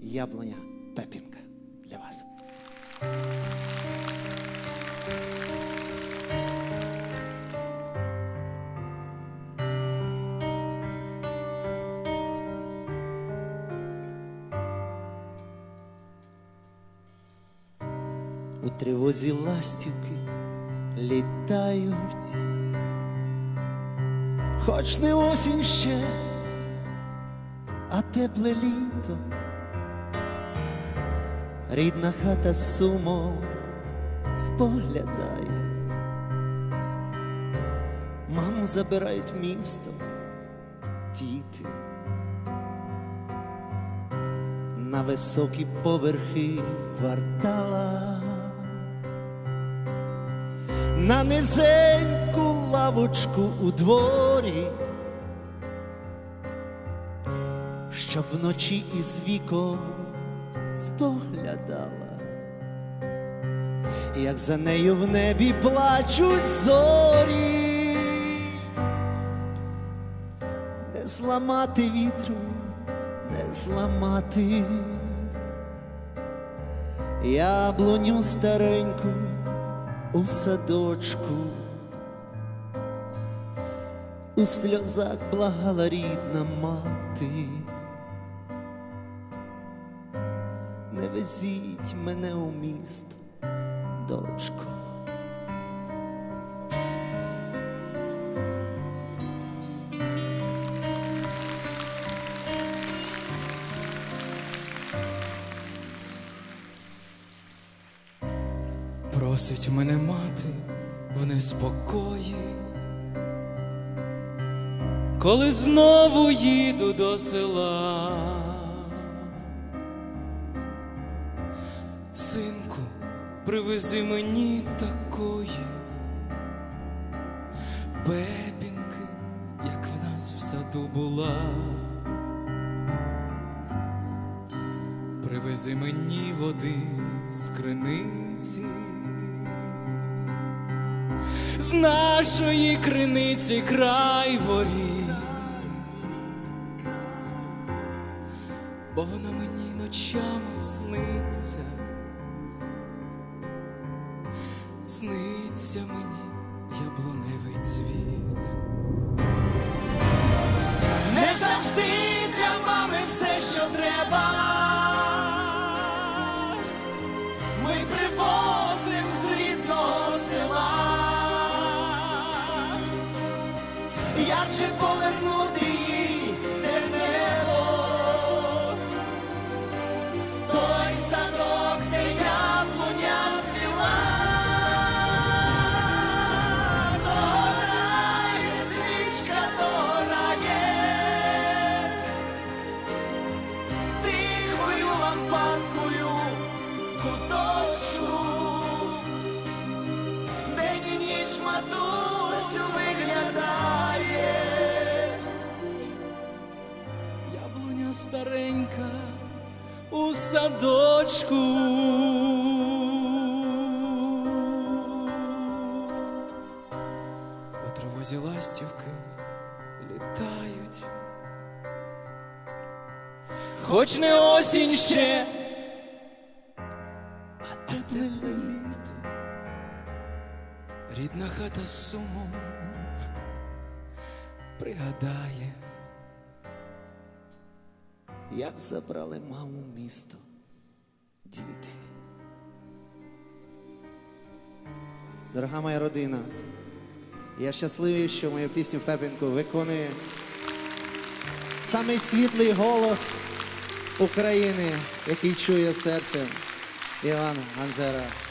яблуня Пепінка для вас. У тривозі ластівки літають, хоч не осінь ще, а тепле літо, рідна хата з сумом споглядає, маму забирають місто, діти. На високі поверхи квартала, на низеньку лавочку у дворі, щоб вночі із віком споглядала, як за нею в небі плачуть зорі, не зламати вітру не зламати. Яблуню стареньку у садочку, у сльозах благала рідна мати. Не везіть мене у місто, дочко. Просить мене мати в неспокої, коли знову їду до села. Синку, привези мені такої бебінки, як в нас в саду була. Привези мені води з криниці, з нашої криниці край воріт, бо вона мені ночами сниться, сниться мені яблуневий цвіт. Не завжди для мами все, що треба. Ми привозим з рідного села. Як же повернути їй ніч матусю виглядає. Яблуня старенька у садочку. У тривозі ластівки літають. Хоч не осінь ще, рідна хата з сумом пригадає. як забрали маму місто, діти. Дорога моя родина, я щасливий, що мою пісню Пепінку виконує самий світлий голос України, який чує серцем Іван Ганзера.